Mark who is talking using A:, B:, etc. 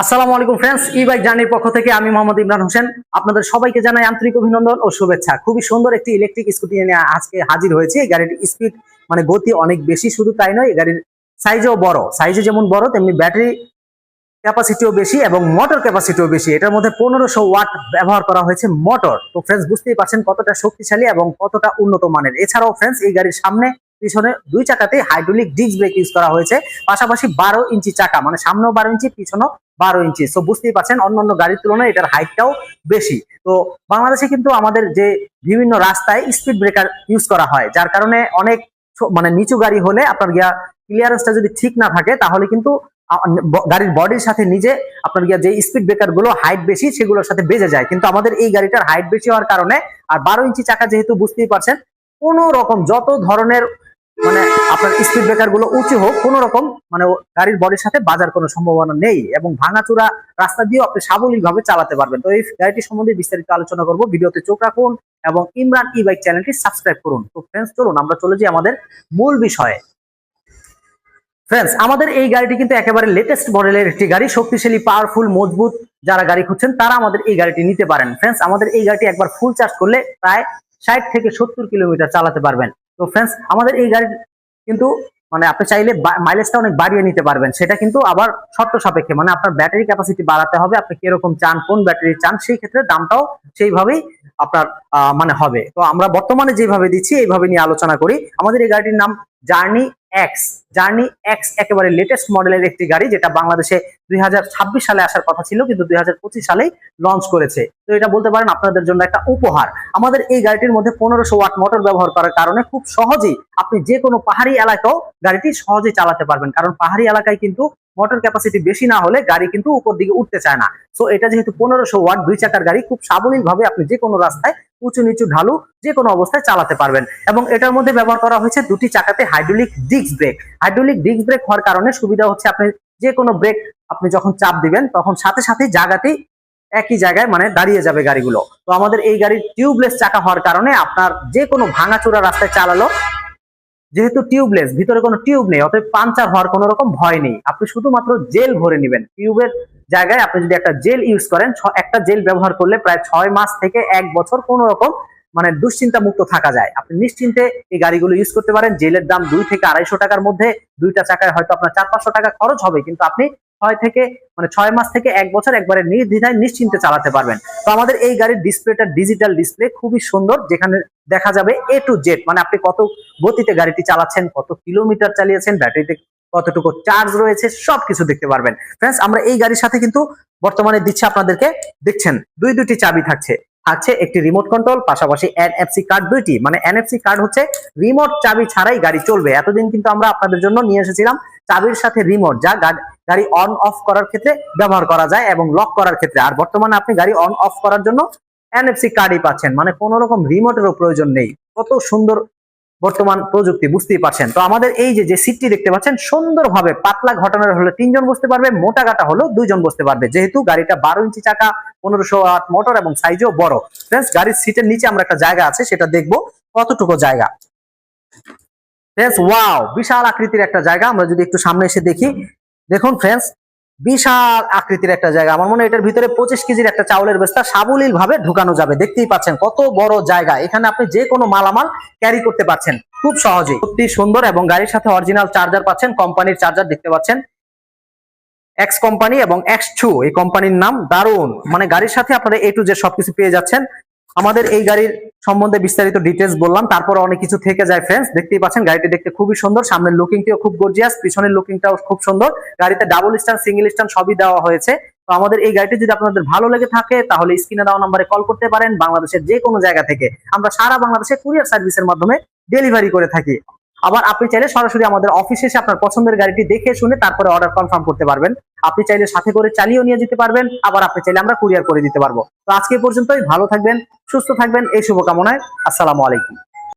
A: আসসালামু আলাইকুম ফ্রেন্ডস ই বাইক জার্নির পক্ষ থেকে আমি মোহাম্মদ ইমরান হোসেন। আপনাদের সবাইকে জানাই আন্তরিক অভিনন্দন ও শুভেচ্ছা। খুবই সুন্দর একটি ইলেকট্রিক স্কুটি নিয়ে আজকে হাজির হয়েছে। এই গাড়িটির স্পিড মানে গতি অনেক বেশি, শুধু তাই নয়, এই গাড়ির সাইজও বড়। সাইজে যেমন বড়, তেমনি ব্যাটারি ক্যাপাসিটিও বেশি এবং মোটর ক্যাপাসিটিও বেশি। এটার মধ্যে পনেরোশো ওয়াট ব্যবহার করা হয়েছে মোটর তো ফ্রেন্ডস বুঝতেই পারছেন কতটা শক্তিশালী এবং কতটা উন্নত মানের। এছাড়াও ফ্রেন্ডস এই গাড়ির সামনে পিছনে দুই চাকাতে হাইড্রোলিক ডিস্ক ব্রেক ইউজ করা হয়েছে, পাশাপাশি বারো ইঞ্চি চাকা মানে সামনেও বারো ইঞ্চি, পিছনেও বারো ইঞ্চি। তো বুঝতেই পারছেন, অন্যান্য গাড়ির তুলনায় এটার হাইটটাও বেশি। তো, বাংলাদেশে কিন্তু আমাদের যে বিভিন্ন রাস্তায় স্পিড ব্রেকার ইউজ করা হয়, যার কারণে অনেক মানে নিচু গাড়ি হলে আপনার গিয়া ক্লিয়ারেন্সটা যদি ঠিক না থাকে, তাহলে কিন্তু গাড়ির বডির সাথে নিজে আপনার গিয়া যে স্পিড ব্রেকারগুলো হাইট বেশি, সেগুলোর সাথে বেজে যায়। কিন্তু আমাদের এই গাড়িটার হাইট বেশি হওয়ার কারণে, আর বারো ইঞ্চি চাকা যেহেতু বুঝতেই পারছেন, কোনো রকম যত ধরনের মানে আপনার স্পিড ব্রেকারগুলো উঁচু হোক, কোনো রকম মানে গাড়ির বডির সাথে বাজার কোনো সম্ভাবনা নেই এবং ভাঙাচোরা রাস্তা দিয়েও আপনি সাবলীল ভাবে চালাতে পারবেন। তো এই গাড়িটি সম্বন্ধে বিস্তারিত আলোচনা করব। ভিডিওতে চোখ রাখুন এবং ইমরান ই বাইক চ্যানেলটি সাবস্ক্রাইব করুন। তো ফ্রেন্ডস চলুন আমরা চলে যাই আমাদের মূল বিষয়ে। ফ্রেন্ডস আমাদের এই গাড়িটি কিন্তু একেবারে লেটেস্ট মডেলের একটি গাড়ি, শক্তিশালী পাওয়ারফুল মজবুত যারা গাড়ি খুঁজছেন, তারা আমাদের এই গাড়িটি নিতে পারেন। ফ্রেন্ডস আমাদের এই গাড়িটি একবার ফুল চার্জ করলে প্রায় ষাট থেকে সত্তর কিলোমিটার চালাতে পারবেন। তো ফ্রেন্ডস আমাদের এই গাড়ির কিন্তু মানে আপনি চাইলে মাইলেজটা অনেক বাড়িয়ে নিতে পারবেন। সেটা কিন্তু আবার শর্ত সাপেক্ষে মানে আপনার ব্যাটারি ক্যাপাসিটি বাড়াতে হবে, আপনি কীরকম চান, কোন ব্যাটারি চান, সেই ক্ষেত্রে দামটাও সেইভাবেই আপনার মানে হবে। তো আমরা বর্তমানে যেভাবে দিচ্ছি, এইভাবে নিয়ে আলোচনা করি। আমাদের এই গাড়িটির নাম জার্নি এক্স জার্নি এক্স একেবারে লেটেস্ট মডেলের একটি গাড়ি যেটা বাংলাদেশে দুই হাজার ছাব্বিশ সালে আসার কথা ছিল, কিন্তু দুই হাজার পঁচিশ সালেই লঞ্চ করেছে। তো এটা বলতে পারেন আপনাদের জন্য একটা উপহার। আমাদের এই গাড়িটির মধ্যে পনেরোশো ওয়াট মোটর ব্যবহার করার কারণে খুব সহজেই আপনি যে কোনো পাহাড়ি এলাকাও গাড়িটি সহজেই চালাতে পারবেন। কারণ পাহাড়ি এলাকায় কিন্তু মোটর ক্যাপাসিটি বেশি না হলে গাড়ি কিন্তু উপর দিকে উঠতে চায় না। তো এটা যেহেতু পনেরোশো ওয়াট, দুই চাকার গাড়ি, খুব সাবলীল ভাবে আপনি যে কোনো রাস্তায় উঁচু নিচু ঢালু যে কোনো অবস্থায় চালাতে পারবেন। এবং এটার মধ্যে ব্যবহার করা হয়েছে দুটি চাকাতে hydraulic disc brake hydraulic disc brake হওয়ার কারণে সুবিধা হচ্ছে আপনি যে কোনো ব্রেক আপনি যখন চাপ দিবেন, তখন সাথে সাথে জায়গাতেই একই জায়গায় মানে দাঁড়িয়ে যাবে গাড়িগুলো। তো আমাদের এই গাড়ির টিউবলেস চাকা হওয়ার কারণে আপনার যে কোনো ভাঙাচোরা রাস্তায় চালালো যেহেতু টিউবলেস ভিতরে কোনো টিউব নেই, অতএব পাঞ্চার হওয়ার কোনো রকম ভয় নেই। আপনি শুধুমাত্র জেল ভরে নেবেন। টিউবের জায়গায় আপনি যদি একটা জেল ইউজ করেন একটা জেল ব্যবহার করলে প্রায় ছয় মাস থেকে এক বছর কোনো রকম মানে দুশ্চিন্তা মুক্ত থাকা যায়। আপনি নিশ্চিন্তে এই গাড়িগুলো ইউজ করতে পারেন। জেলের দাম দুই থেকে আড়াইশো টাকার মধ্যে দুইটা চাকায় হয়তো আপনার চার, পাঁচশো টাকা খরচ হবে, কিন্তু আপনি ছয় থেকে মানে ছয় মাস থেকে এক বছর একবারে নির্দ্বিধায় নিশ্চিন্তে চালাতে পারবেন। তো আমাদের এই গাড়ির ডিসপ্লেটা ডিজিটাল ডিসপ্লে খুবই সুন্দর, যেখানে দেখা যাবে এ টু জেড মানে আপনি কত গতিতে গাড়িটি চালাচ্ছেন, কত কিলোমিটার চালিয়েছেন ব্যাটারিতে কতটুকু চার্জ রয়েছে, সবকিছু দেখতে পারবেন। ফ্রেন্ডস আমরা এই গাড়ির সাথে কিন্তু বর্তমানে দিচ্ছি আপনাদেরকে, দেখছেন, দুই দুইটি চাবি থাকছে। থাকছে একটি রিমোট কন্ট্রোল পাশাপাশি এনএফসি কার্ড দুইটি। মানে এনএফসি কার্ড হচ্ছে রিমোট চাবি ছাড়াই গাড়ি চলবে। এতদিন কিন্তু আমরা আপনাদের জন্য নিয়ে এসেছিলাম চাবির সাথে রিমোট যা গাড়ি অন অফ করার ক্ষেত্রে ব্যবহার করা যায় এবং লক করার ক্ষেত্রে। আর বর্তমানে আপনি গাড়ি অন অফ করার জন্য এনএফসি কার্ডই পাচ্ছেন। মানে কোনো রকম রিমোটেরও প্রয়োজন নেই। কত সুন্দর বর্তমান প্রযুক্তি, বুঝতেই পারছেন। তো আমাদের এই যে সিটটি দেখতে পাচ্ছেন, সুন্দরভাবে পাতলা ঘটনার হলে তিনজন বসতে পারবে, মোটা কাটা হলো দুইজন বসতে পারবে। যেহেতু গাড়িটা বারো ইঞ্চি চাকা, পনেরোশো আট মোটর এবং সাইজও বড়। ফ্রেন্ডস গাড়ির সিটের নিচে আমরা একটা জায়গা আছে, সেটা দেখব কতটুকু জায়গা। ফ্রেন্ডস ওয়াও বিশাল আকৃতির একটা জায়গা। আমরা যদি একটু সামনে এসে দেখি। দেখুন ফ্রেন্ডস বিশাল আকৃতির একটা জায়গা। আমার মনে হয় এটার ভিতরে পঁচিশ কেজির একটা চাউলের বস্তা সাবলীল ভাবে ঢুকানো যাবে। দেখতেই পাচ্ছেন কত বড় জায়গা। এখানে আপনি যে কোনো মালামাল ক্যারি করতে পারছেন খুব সহজে সত্যি সুন্দর এবং গাড়ির সাথে অরিজিনাল চার্জার পাচ্ছেন কোম্পানির চার্জার দেখতে পাচ্ছেন। এক্স কোম্পানি এবং এক্স টু এই কোম্পানির নাম দারুণ মানে গাড়ির সাথে আপনারা এ টু জেড সবকিছু পেয়ে যাচ্ছেন। আমাদের এই গাড়ির সম্বন্ধে বিস্তারিত ডিটেলস বললাম, তারপর অনেক কিছু থেকে যায় ফ্রেন্ডস দেখতেই পাচ্ছেন গাড়িটি দেখতে খুবই সুন্দর, সামনের লুকিংটিও খুব গর্জিয়াস পিছনের লুকিংটাও খুব সুন্দর, গাড়িতে ডাবল স্ট্যান্ড সিঙ্গেল স্ট্যান্ড সবই দেওয়া হয়েছে। তো আমাদের এই গাড়িটি যদি আপনাদের ভালো লেগে থাকে, তাহলে স্ক্রিনে দেওয়া নম্বরে কল করতে পারেন, বাংলাদেশের যে কোনো জায়গা থেকে। আমরা সারা বাংলাদেশে কুরিয়ার সার্ভিসের মাধ্যমে ডেলিভারি করে থাকি। আবার আপনি চাইলে সরাসরি আমাদের অফিসে এসে আপনার পছন্দের গাড়িটি দেখে শুনে তারপরে অর্ডার কনফার্ম করতে পারবেন। আপনি চাইলে সাথে করে চালিয়েও নিয়ে যেতে পারবেন, আবার আপনি চাইলে আমরা কুরিয়ার করে দিতে পারব। তো আজকে পর্যন্তই, ভালো থাকবেন, সুস্থ থাকবেন, এই শুভকামনায়, আসসালামু আলাইকুম।